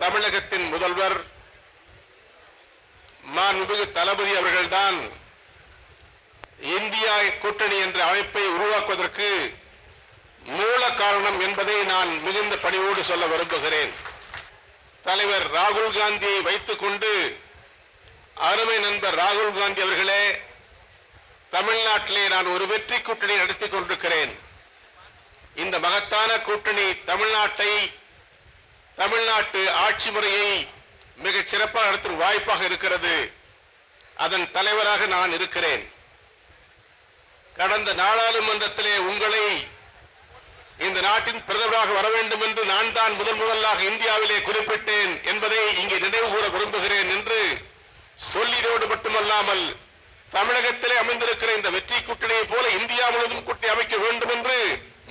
தமிழகத்தின் முதல்வர் மாண்புமிகு தளபதி அவர்கள்தான் இந்தியா கூட்டணி என்ற அமைப்பை உருவாக்குவதற்கு மூல காரணம் என்பதை நான் மிகுந்த பணிவோடு சொல்ல விரும்புகிறேன். தலைவர் ராகுல் காந்தியை வைத்துக் கொண்டு அருமை நண்பர் ராகுல் காந்தி அவர்களே தமிழ்நாட்டிலே நான் ஒரு வெற்றி கூட்டணி நடத்தி கொண்டிருக்கிறேன். இந்த மகத்தான கூட்டணி தமிழ்நாட்டை தமிழ்நாட்டு ஆட்சி முறையை மிக சிறப்பாக நடத்தும் வாய்ப்பாக இருக்கிறது. அதன் தலைவராக நான் இருக்கிறேன். கடந்த நாடாளுமன்றத்திலே உங்களை இந்த நாட்டின் பிரதமராக வர வேண்டும் என்று நான் தான் முதன் முதலாக இந்தியாவிலே குறிப்பிட்டேன் என்பதை இங்கே நினைவு கூற விரும்புகிறேன் என்று சொல்லியதோடு மட்டுமல்லாமல் தமிழகத்திலே அமைந்திருக்கிற இந்த வெற்றி கூட்டணியை போல இந்தியா முழுவதும் கூட்டி அமைக்க வேண்டும் என்று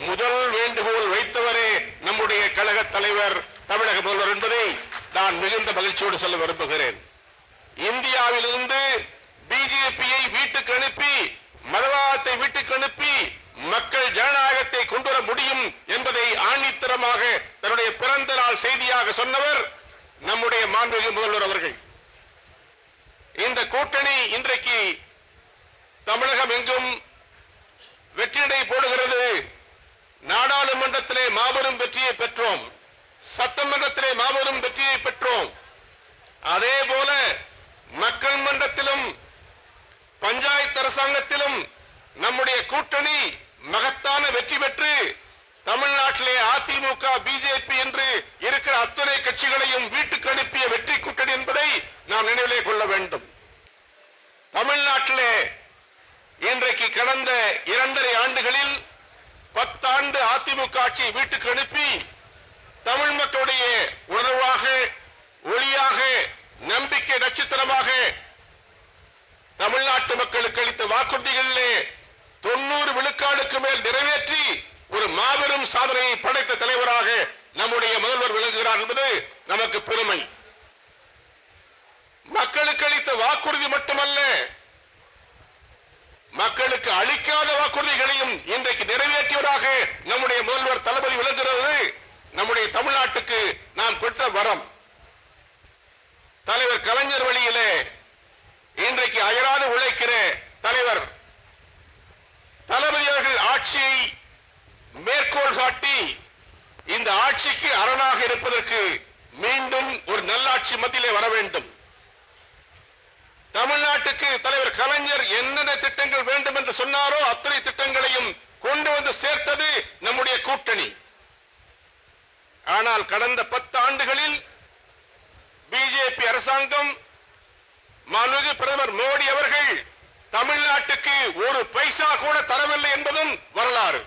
முதல் வேண்டுகோள் வைத்தவரே நம்முடைய கழக தலைவர் தமிழக முதல்வர் என்பதை நான் மிகுந்த மகிழ்ச்சியோடு சொல்ல விரும்புகிறேன். இந்தியாவிலிருந்து பிஜேபியை வீட்டுக்கு அனுப்பி மதவாதத்தை வீட்டுக்கு அனுப்பி மக்கள் ஜனநாயகத்தை கொண்டு வர முடியும் என்பதை ஆணித்தரமாக தன்னுடைய பிறந்த நாள் செய்தியாக சொன்னவர் நம்முடைய மாண்புமிகு முதல்வர் அவர்கள். இந்த கூட்டணி இன்றைக்கு தமிழகம் எங்கும் வெற்றியடை போடுகிறது. நாடாளுமன்றத்திலே மாபெரும் வெற்றியை பெற்றோம். சட்டமன்றத்திலே மாபெரும் வெற்றியை பெற்றோம். அதே போல மக்கள் மன்றத்திலும் பஞ்சாயத்து அரசாங்கத்திலும் நம்முடைய கூட்டணி மகத்தான வெற்றி பெற்று தமிழ்நாட்டிலே அதிமுக பிஜேபி என்று இருக்கிற அத்தனை கட்சிகளையும் வீட்டுக்கு அனுப்பிய வெற்றி கூட்டணி என்பதை நாம் நினைவிலே கொள்ள வேண்டும். தமிழ்நாட்டிலே இன்றைக்கு கடந்த இரண்டரை ஆண்டுகளில் பத்தாண்டு அதிமுக ஆட்சியை வீட்டுக்கு அனுப்பி நம்பிக்கை நட்சத்திரமாக தமிழ்நாட்டு மக்களுக்கு அளித்த வாக்குறுதிகளிலே தொண்ணூறு விழுக்காடுக்கு மேல் நிறைவேற்றி ஒரு மாபெரும் சாதனையை படைத்த தலைவராக நம்முடைய முதல்வர் விளங்குகிறார் என்பது நமக்கு பெருமை. மக்களுக்கு அளித்த வாக்குறுதி மட்டுமல்ல மக்களுக்கு அளிக்காத வாக்குறுதிகளையும் இன்றைக்கு நிறைவேற்றியவராக நம்முடைய முதல்வர் தளபதி விளங்குகிறது. நம்முடைய தமிழ்நாட்டுக்கு நாம் பெற்ற வரம். தலைவர் கலைஞர் வழியிலே இன்றைக்கு அயராது உழைக்கிற தலைவர் தளபதி அவர்கள் ஆட்சியை மேற்கோள் காட்டி இந்த ஆட்சிக்கு அரணாக இருப்பதற்கு மீண்டும் ஒரு நல்லாட்சி மத்தியிலே வர வேண்டும். தமிழ்நாட்டுக்கு தலைவர் கலைஞர் என்னென்ன திட்டங்கள் வேண்டும் என்று சொன்னாரோ அத்தனை திட்டங்களையும் கொண்டு வந்து சேர்த்தது நம்முடைய கூட்டணி. ஆனால் கடந்த பத்து ஆண்டுகளில் பிஜேபி அரசாங்கம் மாண்புமிகு பிரதமர் மோடி அவர்கள் தமிழ்நாட்டுக்கு ஒரு பைசா கூட தரவில்லை என்பதும் வரலாறு.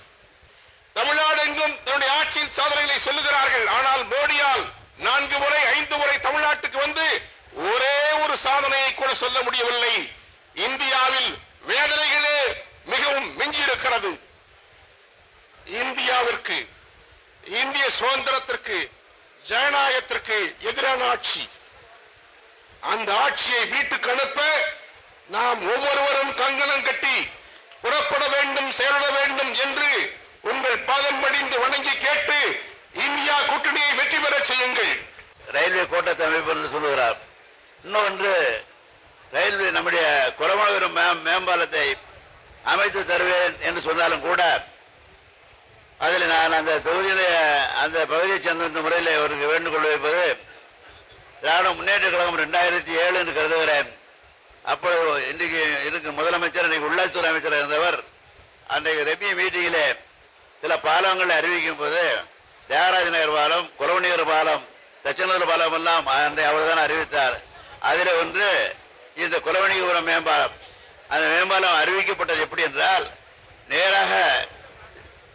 தமிழ்நாடு எங்கும் தன்னுடைய ஆட்சியின் சாதனைகளை சொல்லுகிறார்கள். ஆனால் மோடியால் நான்கு முறை ஐந்து முறை தமிழ்நாட்டுக்கு வந்து ஒரே ஒரு சாதனையை கூட சொல்ல முடியவில்லை. இந்தியாவில் வேதனைகளே மிகவும் மிஞ்சி இருக்கிறது இந்தியாவிற்கு இந்திய சுதந்திரத்திற்கு ஜனநாயகத்திற்கு எதிரான ஆட்சி. அந்த ஆட்சியை வீட்டுக்கு அனுப்ப நாம் ஒவ்வொருவரும் கங்கணம் கட்டி புறப்பட வேண்டும் செயல்பட வேண்டும் என்று உங்கள் பாதம் படிந்து வணங்கி கேட்டு இந்தியா கூட்டணியை வெற்றி பெறச் செய்யுங்கள். ரயில்வே கோட்டத்தை அமைப்பு சொல்லுகிறார். இன்னொன்று ரயில்வே நம்முடைய குரமணபுரம் மேம்பாலத்தை அமைத்து தருவேன் என்று சொன்னாலும் கூட அதில் நான் அந்த தொகுதியில அந்த பகுதியை சேர்ந்த முறையில் அவருக்கு வேண்டுகோள் வைப்பது திராவிட முன்னேற்ற கழகம் ரெண்டாயிரத்தி ஏழு என்று கருதுகிறேன். அப்பொழுது இன்றைக்கு இருக்கு முதலமைச்சர் இன்றைக்கு உள்ளாட்சித்துறை அமைச்சர் இருந்தவர் அன்றைக்கு ரெபி மீட்டிங்கிலே சில பாலங்களை அறிவிக்கும் போது தியாகராஜ நகர் பாலம் குலவணிகர் பாலம் தச்சநகர் பாலம் எல்லாம் அன்றைய அவர்தான் அறிவித்தார். அதில் ஒன்று இந்த குலவணிகபுரம் மேம்பாலம் அந்த மேம்பாலம் அறிவிக்கப்பட்டது எப்படி என்றால் நேராக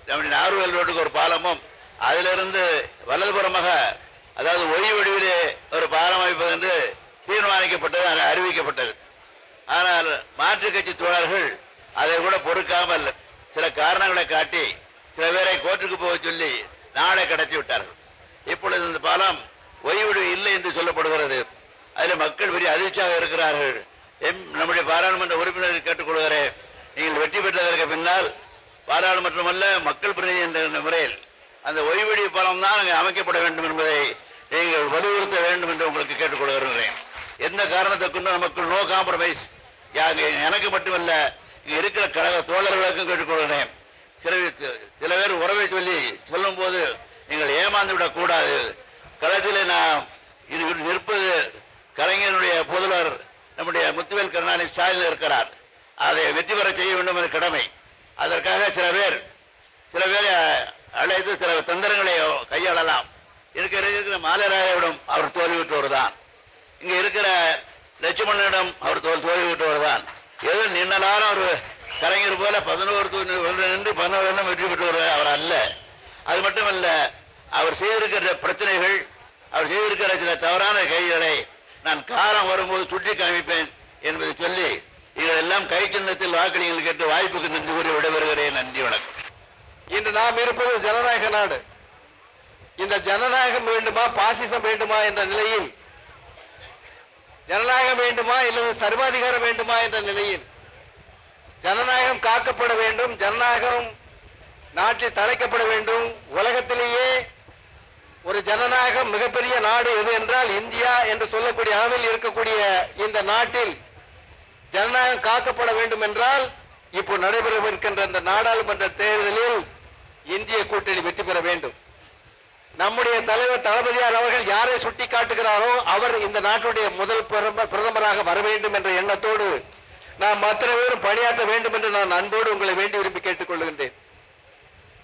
நம்முடைய நார்வேல் ரோட்டுக்கு ஒரு பாலமும் அதிலிருந்து வலதுபுறமாக அதாவது ஒளி வடிவிலே பாலம் அமைப்பது என்று தீர்மானிக்கப்பட்டது அறிவிக்கப்பட்டது. ஆனால் மாற்றுக் கட்சி தோழர்கள் அதை கூட பொறுக்காமல் சில காரணங்களை காட்டி சில பேரை கோர்ட்டுக்கு போக சொல்லி நாளை கடத்தி விட்டார்கள். இப்பொழுது இந்த பாலம் ஓய்வீடு இல்லை என்று சொல்லப்படுகிறது. அதில் மக்கள் பெரிய அதிர்ச்சியாக இருக்கிறார்கள். எம் நம்முடைய பாராளுமன்ற உறுப்பினர்கள் கேட்டுக்கொள்கிறேன். நீங்கள் வெற்றி பெற்றதற்கு பின்னால் பாராளுமன்றமல்ல மக்கள் பிரதிநிதி என்ற முறையில் அந்த ஓய்வெடி பாலம் தான் அமைக்கப்பட வேண்டும் என்பதை நீங்கள் வலியுறுத்த வேண்டும் என்று உங்களுக்கு கேட்டுக்கொள்கிறேன். எந்த காரணத்துக்குன்னு நமக்கு நோ காம்ப்ரமைஸ் எனக்கு மட்டுமல்ல இங்க இருக்கிற கழக தோழர்களுக்கும் கேட்டுக்கொள்கிறேன். சில சில பேர் உறவை சொல்லி சொல்லும் போது நீங்கள் ஏமாந்து விடக்கூடாது களத்தில் நான் இது நிற்பது கலைஞருடைய புதல்வர் நம்முடைய முத்துவேல் கருணாநிதி ஸ்டாலின் இருக்கிறார். அதை வெற்றி பெற செய்ய வேண்டும் என்ற கடமை. அதற்காக சில பேர் சில பேரை அழைத்து சில தந்திரங்களை கையாளலாம். இருக்கிற இருக்கிற மாலராயவிடம் அவர் தோல்வியுற்றவர் தான் இங்க இருக்கிற லட்சுமணனிடம் அவர் தோல் தோல்வியுற்றவர் தான் ஏதோ நின்னலான ஒரு கலைஞர் போல பதினோரு நின்று பதினோரு வருடம் வெற்றி பெற்றவர் அவர் அல்ல. அது மட்டும் அல்ல அவர் செய்திருக்கிற பிரச்சனைகள் அவர் செய்திருக்கிற சில தவறான கைகளை நான் காலம் வரும்போது சுட்டி காமிப்பேன் என்பதை சொல்லி நீங்கள் எல்லாம் கை சின்னத்தில் வாக்களிகள் கேட்டு வாய்ப்புக்கு நின்று கூறி விடைபெறுகிறேன். நன்றி வணக்கம். இன்று நாம் இருப்பது ஜனநாயக நாடு. இந்த ஜனநாயகம் வேண்டுமா பாசிசம் வேண்டுமா என்ற நிலையில் ஜனநாயகம் வேண்டுமா இல்லது சர்வாதிகாரம் வேண்டுமா என்ற நிலையில் ஜனநாயகம் காக்கப்பட வேண்டும் ஜனநாயகம் நாட்டில் தழைக்கப்பட வேண்டும். உலகத்திலேயே ஒரு ஜனநாயகம் மிகப்பெரிய நாடு எது என்றால் இந்தியா என்று சொல்லக்கூடிய அளவில் இருக்கக்கூடிய இந்த நாட்டில் ஜனநாயகம் காக்கப்பட வேண்டும் என்றால் இப்போ நடைபெறவிருக்கின்ற இந்த நாடாளுமன்ற தேர்தலில் இந்திய கூட்டணி வெற்றி பெற வேண்டும். நம்முடைய தலைவர் தளபதியார் அவர்கள் யாரை சுட்டி காட்டுகிறாரோ அவர் இந்த நாட்டுடைய முதல் பிரதமராக வர வேண்டும் என்ற எண்ணத்தோடு நாம் அத்தனை பேரும் பணியாற்ற வேண்டும் என்று நான் அன்போடு உங்களை வேண்டி விரும்பி கேட்டுக்கொள்கின்றேன்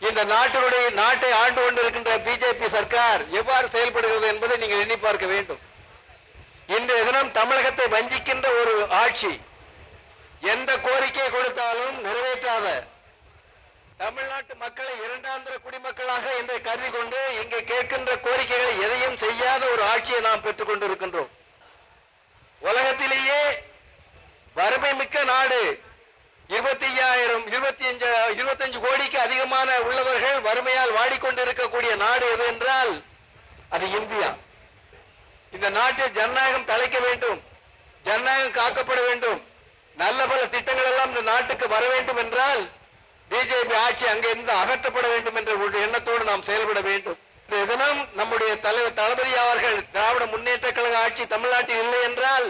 இந்த நாட்டினுடைய நாட்டை ஆண்டு கொண்டிருக்கின்ற பிஜேபி சர்க்கார் எவ்வாறு செயல்படுகிறது என்பதை நீங்கள் எண்ணி பார்க்க வேண்டும். இன்றைய தினம் தமிழகத்தை வஞ்சிக்கின்ற ஒரு ஆட்சி எந்த கோரிக்கை கொடுத்தாலும் நிறைவேற்றாத தமிழ்நாட்டு மக்களை இரண்டாந்திர குடிமக்களாக என்று கருதி கொண்டு இங்கே கேட்கின்ற கோரிக்கைகளை எதையும் செய்யாத ஒரு ஆட்சியை நாம் பெற்றுக் கொண்டிருக்கின்றோம் உலகத்திலேயே வறுமை மிக்க நாடு. இருபத்தி ஐயாயிரம் இருபத்தி அஞ்சு இருபத்தஞ்சு கோடிக்கு அதிகமான உள்ளவர்கள் வறுமையால் வாடிக்கொண்டிருக்கக்கூடிய நாடு எது என்றால் அது இந்தியா. இந்த நாட்டில் ஜனநாயகம் தலைக்க வேண்டும். ஜனநாயகம் காக்கப்பட வேண்டும். நல்ல பல திட்டங்கள் எல்லாம் இந்த நாட்டுக்கு வர வேண்டும் என்றால் பிஜேபி ஆட்சி அங்கிருந்து அகற்றப்பட வேண்டும் என்ற ஒரு எண்ணத்தோடு நாம் செயல்பட வேண்டும். இந்த தினம் நம்முடைய தலைவர் தளபதி அவர்கள் திராவிட முன்னேற்ற கழக ஆட்சி தமிழ்நாட்டில் இல்லை என்றால்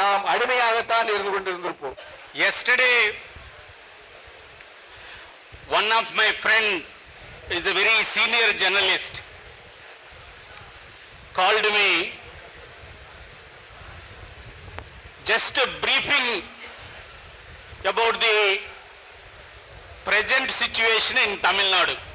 நாம் அடிமையாகத்தான் இருந்து கொண்டிருந்திருப்போம். Yesterday one of my friend is a very senior journalist called me. Just a briefing about the present situation in Tamil Nadu.